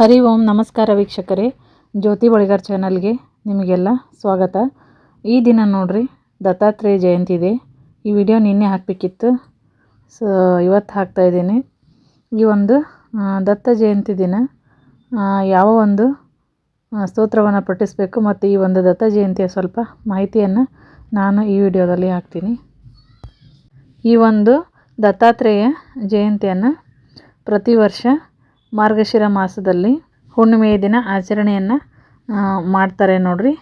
ಹರಿ ಓಂ, ನಮಸ್ಕಾರ ವೀಕ್ಷಕರೇ. ಜ್ಯೋತಿ ಬಳಿಗಾರ್ ಚಾನಲ್ಗೆ ನಿಮಗೆಲ್ಲ ಸ್ವಾಗತ. ಈ ದಿನ ನೋಡ್ರಿ, ದತ್ತಾತ್ರೇಯ ಜಯಂತಿ ಇದೆ. ಈ ವಿಡಿಯೋ ನಿನ್ನೆ ಹಾಕಬೇಕಿತ್ತು. ಸೊ, ಇವತ್ತು ಹಾಕ್ತಾ ಇದ್ದೀನಿ. ಈ ಒಂದು ದತ್ತ ಜಯಂತಿ ದಿನ ಯಾವ ಒಂದು ಸ್ತೋತ್ರವನ್ನು ಪಠಿಸಬೇಕು ಮತ್ತು ಈ ಒಂದು ದತ್ತ ಜಯಂತಿಯ ಸ್ವಲ್ಪ ಮಾಹಿತಿಯನ್ನು ನಾನು ಈ ವಿಡಿಯೋದಲ್ಲಿ ಹಾಕ್ತೀನಿ. ಈ ಒಂದು ದತ್ತಾತ್ರೇಯ ಜಯಂತಿಯನ್ನು ಪ್ರತಿ ವರ್ಷ ಮಾರ್ಗಶಿರ ಮಾಸದಲ್ಲಿ ಹುಣ್ಣಿಮೆಯ ದಿನ ಆಚರಣೆಯನ್ನು ಮಾಡ್ತಾರೆ ನೋಡ್ರಿ.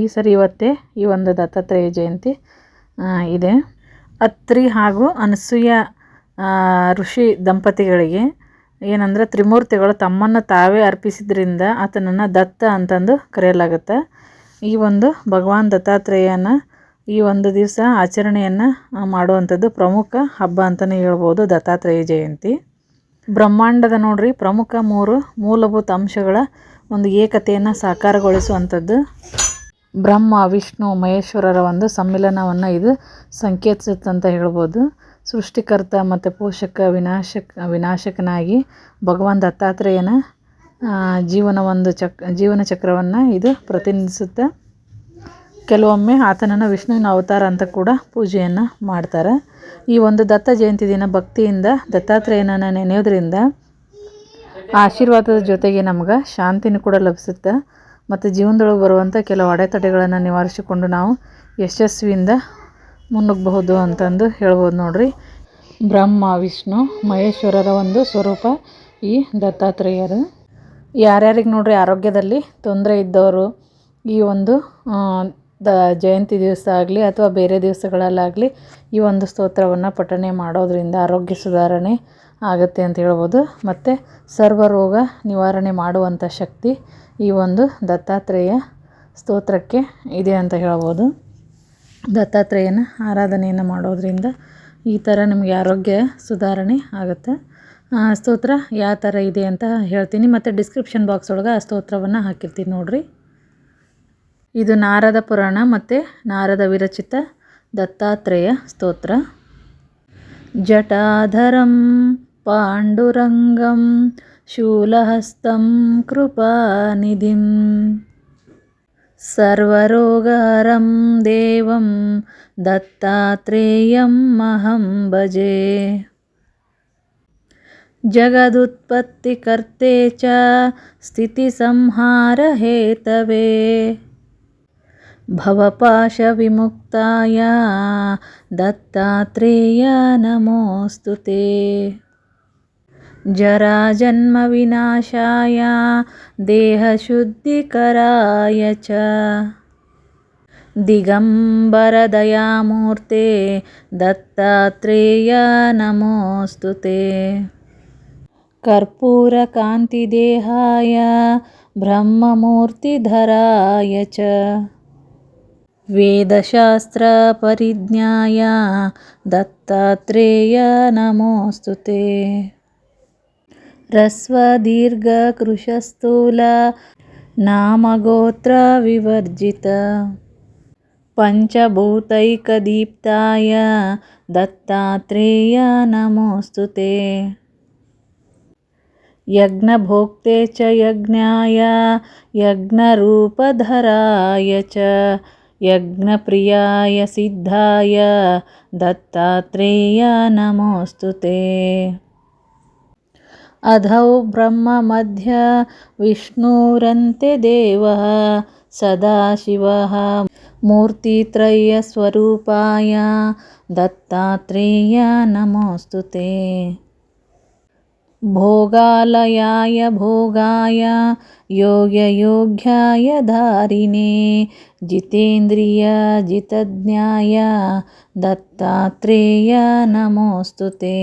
ಈ ಸರಿ ಇವತ್ತೇ ಈ ಒಂದು ದತ್ತಾತ್ರೇಯ ಜಯಂತಿ ಇದೆ. ಅತ್ರಿ ಹಾಗೂ ಅನಸೂಯ ಋಷಿ ದಂಪತಿಗಳಿಗೆ ಏನಂದ್ರೆ ತ್ರಿಮೂರ್ತಿಗಳು ತಮ್ಮನ್ನು ತಾವೇ ಅರ್ಪಿಸಿದ್ರಿಂದ ಆತನನ್ನು ದತ್ತ ಅಂತಂದು ಕರೆಯಲಾಗುತ್ತೆ. ಈ ಒಂದು ಭಗವಾನ್ ದತ್ತಾತ್ರೇಯನ ಈ ಒಂದು ದಿವಸ ಆಚರಣೆಯನ್ನು ಮಾಡುವಂಥದ್ದು ಪ್ರಮುಖ ಹಬ್ಬ ಅಂತಲೇ ಹೇಳ್ಬೋದು ದತ್ತಾತ್ರೇಯ ಜಯಂತಿ. ಬ್ರಹ್ಮಾಂಡದ ನೋಡ್ರಿ, ಪ್ರಮುಖ ಮೂರು ಮೂಲಭೂತ ಅಂಶಗಳ ಒಂದು ಏಕತೆಯನ್ನು ಸಾಕಾರಗೊಳಿಸುವಂಥದ್ದು. ಬ್ರಹ್ಮ, ವಿಷ್ಣು, ಮಹೇಶ್ವರರ ಒಂದು ಸಮ್ಮಿಲನವನ್ನು ಇದು ಸಂಕೇತಿಸುತ್ತಂತ ಹೇಳ್ಬೋದು. ಸೃಷ್ಟಿಕರ್ತ ಮತ್ತು ಪೋಷಕ, ವಿನಾಶಕ, ವಿನಾಶಕನಾಗಿ ಭಗವಾನ್ ದತ್ತಾತ್ರೇಯನ ಜೀವನ ಒಂದು ಚಕ್, ಜೀವನ ಚಕ್ರವನ್ನು ಇದು ಪ್ರತಿನಿಧಿಸುತ್ತೆ. ಕೆಲವೊಮ್ಮೆ ಆತನನ್ನು ವಿಷ್ಣುವಿನ ಅವತಾರ ಅಂತ ಕೂಡ ಪೂಜೆಯನ್ನು ಮಾಡ್ತಾರೆ. ಈ ಒಂದು ದತ್ತ ಜಯಂತಿ ದಿನ ಭಕ್ತಿಯಿಂದ, ದತ್ತಾತ್ರೇಯನನ್ನು ನೆನೆಯೋದ್ರಿಂದ ಆಶೀರ್ವಾದದ ಜೊತೆಗೆ ನಮ್ಗೆ ಶಾಂತಿನೂ ಕೂಡ ಲಭಿಸುತ್ತೆ. ಮತ್ತು ಜೀವನದೊಳಗೆ ಬರುವಂಥ ಕೆಲವು ಅಡೆತಡೆಗಳನ್ನು ನಿವಾರಿಸಿಕೊಂಡು ನಾವು ಯಶಸ್ವಿಯಿಂದ ಮುನ್ನುಗ್ಗಬಹುದು ಅಂತಂದು ಹೇಳ್ಬೋದು ನೋಡ್ರಿ. ಬ್ರಹ್ಮ, ವಿಷ್ಣು, ಮಹೇಶ್ವರರ ಒಂದು ಸ್ವರೂಪ ಈ ದತ್ತಾತ್ರೇಯರು. ಯಾರ್ಯಾರಿಗೆ ನೋಡ್ರಿ, ಆರೋಗ್ಯದಲ್ಲಿ ತೊಂದರೆ ಇದ್ದವರು, ಈ ಒಂದು ದ ಜಯಂತಿ ದಿವಸ ಆಗಲಿ ಅಥವಾ ಬೇರೆ ದಿವಸಗಳಲ್ಲಾಗಲಿ ಈ ಒಂದು ಸ್ತೋತ್ರವನ್ನು ಪಠಣೆ ಮಾಡೋದರಿಂದ ಆರೋಗ್ಯ ಸುಧಾರಣೆ ಆಗುತ್ತೆ ಅಂತ ಹೇಳ್ಬೋದು. ಮತ್ತು ಸರ್ವರೋಗ ನಿವಾರಣೆ ಮಾಡುವಂಥ ಶಕ್ತಿ ಈ ಒಂದು ದತ್ತಾತ್ರೇಯ ಸ್ತೋತ್ರಕ್ಕೆ ಇದೆ ಅಂತ ಹೇಳ್ಬೋದು. ದತ್ತಾತ್ರೇಯನ ಆರಾಧನೆಯನ್ನು ಮಾಡೋದರಿಂದ ಈ ಥರ ನಿಮಗೆ ಆರೋಗ್ಯ ಸುಧಾರಣೆ ಆಗುತ್ತೆ. ಸ್ತೋತ್ರ ಯಾವ ಥರ ಇದೆ ಅಂತ ಹೇಳ್ತೀನಿ. ಮತ್ತು ಡಿಸ್ಕ್ರಿಪ್ಷನ್ ಬಾಕ್ಸ್ ಒಳಗೆ ಆ ಸ್ತೋತ್ರವನ್ನು ಹಾಕಿರ್ತೀನಿ ನೋಡ್ರಿ. ಇದು ನಾರದ ಪುರಾಣ ಮತ್ತು ನಾರದ ವಿರಚಿತ ದತ್ತಾತ್ರೇಯ ಸ್ತೋತ್ರ. ಜಟಾಧರಂ ಪಾಂಡುರಂಗಂ ಶೂಲಹಸ್ತಂ ಕೃಪಾನಿಧಿಂ. ಸರ್ವರೋಗಾರಂ ದೇವಂ ದತ್ತಾತ್ರೇಯಂ ಮಹಂ ಭಜೆ. ಜಗದುತ್ಪತ್ತಿಕರ್ತೆ ಚ ಸ್ಥಿತಿ ಸಂಹಾರ ಹೇತವೇ. भवपाशविमुक्ताय दत्तात्रेय नमोऽस्तु ते। जराजन्मविनाशाय देहशुद्धिकराय च। दिगम्बरदयामूर्ते दत्तात्रेय नमोऽस्तु ते। कर्पूरकान्तिदेहाय ब्रह्ममूर्तिधराय च वेदशास्त्रपरिज्ञाय दत्तात्रेय नमोऽस्तु ते ह्रस्वदीर्घकृशस्थूल नामगोत्रविवर्जित पञ्चभूतैकदीप्ताय दत्तात्रेय नमोऽस्तु ते यज्ञभोक्ते च यज्ञाय यज्ञरूपधराय च यज्ञप्रियाय सिद्धाय दत्तात्रेय नमोऽस्तु ते अधौ ब्रह्ममध्य विष्णुरन्ते देवः सदाशिवः मूर्तित्रयस्वरूपाय दत्तात्रेय नमोऽस्तु ते भोगालयाय भोगाय योग्ययोग्याय धारिणे जितेन्द्रियजितज्ञाय दत्तात्रेय नमोऽस्तु ते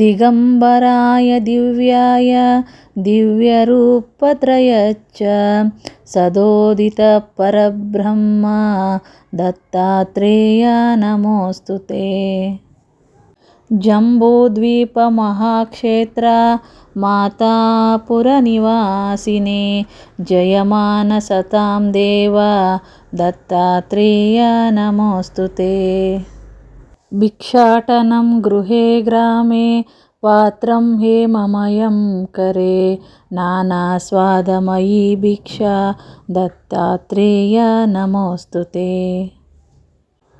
दिगम्बराय दिव्याय दिव्यरूपत्रयच्च सदोदितपरब्रह्म दत्तात्रेय नमोऽस्तु ते जम्बूद्वीपमहाक्षेत्र मातापुरनिवासिने जयमानसतां देव दत्तात्रेय नमोऽस्तु ते भिक्षाटनं गृहे ग्रामे पात्रं हेममयं करे नानास्वादमयी भिक्षा दत्तात्रेय नमोऽस्तु ते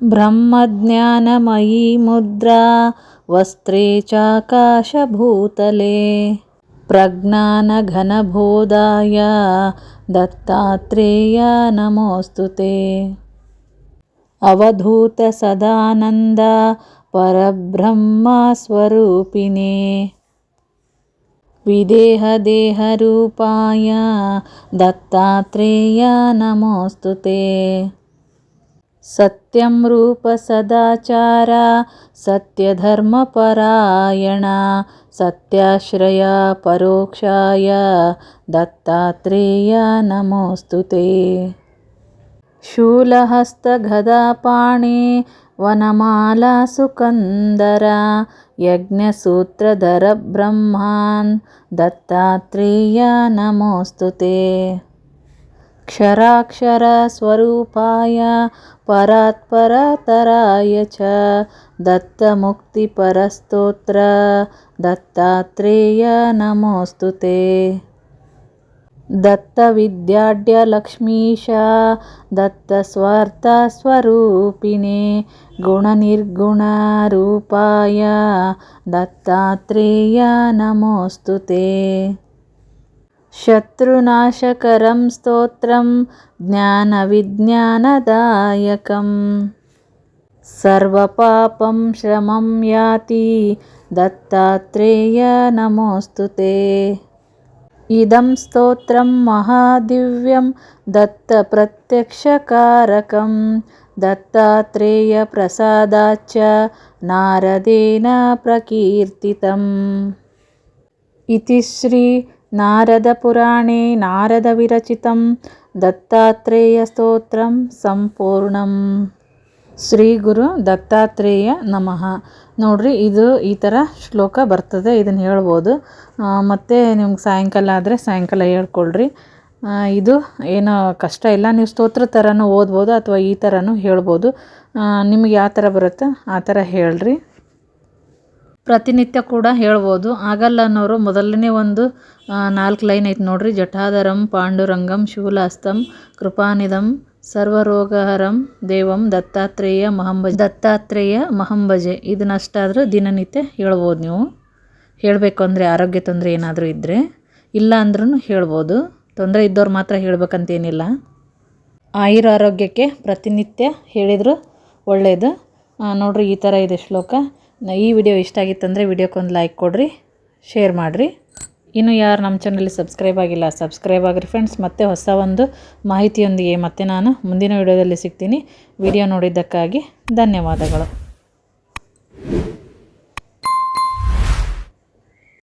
ब्रह्मज्ञानमयी मुद्रा वस्त्रे चाकाशभूतले प्रज्ञानघनबोधाय दत्तात्रेय नमोऽस्तु ते अवधूतसदानन्द परब्रह्मस्वरूपिणे विदेहदेहरूपाय दत्तात्रेय नमोऽस्तु ते सत्यं रूपसदाचार सत्यधर्मपरायण सत्याश्रय परोक्षाय दत्तात्रेय नमोऽस्तु ते। शूलहस्तगदापाणि वनमाला सुकन्दर यज्ञसूत्रधरब्रह्मान् दत्तात्रेय नमोऽस्तु ते क्षराक्षरस्वरूपाय परात्परतराय च दत्तमुक्तिपरस्तोत्र दत्तात्रेय नमोऽस्तु ते। दत्तविद्याढ्यलक्ष्मीश दत्तस्वार्थस्वरूपिणे गुणनिर्गुणरूपाय दत्तात्रेय नमोऽस्तु ते शत्रुनाशकरं स्तोत्रं ज्ञानविज्ञानदायकं सर्वपापं श्रमं याति दत्तात्रेय नमोऽस्तु ते इदं स्तोत्रं महादिव्यं दत्तप्रत्यक्षकारकं दत्तात्रेयप्रसादाच्च नारदेन प्रकीर्तितम् इति श्री नारदपुराणे नारदविरचितं दत्तात्रेयस्तोत्रं सम्पूर्णम् ಶ್ರೀ ಗುರು ದತ್ತಾತ್ರೇಯ ನಮಃ ನೋಡ್ರಿ ಇದು ಈ ಥರ ಶ್ಲೋಕ ಬರ್ತದೆ ಇದನ್ನು ಹೇಳ್ಬೋದು ಮತ್ತು ನಿಮ್ಗೆ ಸಾಯಂಕಾಲ ಆದರೆ ಸಾಯಂಕಾಲ ಹೇಳ್ಕೊಳ್ರಿ ಆ, ಇದು ಏನೋ ಕಷ್ಟ ಇಲ್ಲ ನೀವು ಸ್ತೋತ್ರ ಥರನೂ ಓದ್ಬೋದು ಅಥವಾ ಈ ಥರನೂ ಹೇಳ್ಬೋದು ಆ, ನಿಮ್ಗೆ ಯಾವ ಥರ ಬರುತ್ತೋ ಆ ಥರ ಹೇಳ್ರಿ ಪ್ರತಿನಿತ್ಯ ಕೂಡ ಹೇಳ್ಬೋದು. ಆಗಲ್ಲ ಅನ್ನೋರು ಮೊದಲನೇ ಒಂದು ನಾಲ್ಕು ಲೈನ್ ಐತೆ ನೋಡ್ರಿ. ಜಠಾಧರಂ, ಪಾಂಡುರಂಗಂ, ಶೂಲಾಸ್ತಂ, ಕೃಪಾನಿಧಂ, ಸರ್ವರೋಗಹರಂ, ದೇವಂ, ದತ್ತಾತ್ರೇಯ ಮಹಂಭಜ ದತ್ತಾತ್ರೇಯ ಮಹಂಬಜೆ. ಇದನ್ನಷ್ಟಾದರೂ ದಿನನಿತ್ಯ ಹೇಳ್ಬೋದು ನೀವು. ಹೇಳಬೇಕು ಅಂದರೆ ಆರೋಗ್ಯ ತೊಂದರೆ ಏನಾದರೂ ಇದ್ದರೆ ಇಲ್ಲ ಅಂದ್ರೂ ಹೇಳ್ಬೋದು. ತೊಂದರೆ ಇದ್ದವ್ರು ಮಾತ್ರ ಹೇಳಬೇಕಂತೇನಿಲ್ಲ. ಆಯುರ ಆರೋಗ್ಯಕ್ಕೆ ಪ್ರತಿನಿತ್ಯ ಹೇಳಿದರೂ ಒಳ್ಳೆಯದು ನೋಡಿರಿ ಈ ಥರ ಇದೆ ಶ್ಲೋಕ. ಈ ವಿಡಿಯೋ ಇಷ್ಟ ಆಗಿತ್ತಂದರೆ ವಿಡಿಯೋಕ್ಕೊಂದು ಲೈಕ್ ಕೊಡಿರಿ ಶೇರ್ ಮಾಡಿರಿ. ಇನ್ನು ಯಾರು ನಮ್ಮ ಚಾನಲ್ಲಿ ಸಬ್ಸ್ಕ್ರೈಬ್ ಆಗಿಲ್ಲ ಸಬ್ಸ್ಕ್ರೈಬ್ ಆಗಿರಿ ಫ್ರೆಂಡ್ಸ್ ಮತ್ತೆ ಹೊಸ ಒಂದು ಮಾಹಿತಿಯೊಂದಿಗೆ ಮತ್ತೆ ನಾನು ಮುಂದಿನ ವಿಡಿಯೋದಲ್ಲಿ ಸಿಗ್ತೀನಿ. ವಿಡಿಯೋ ನೋಡಿದ್ದಕ್ಕಾಗಿ ಧನ್ಯವಾದಗಳು.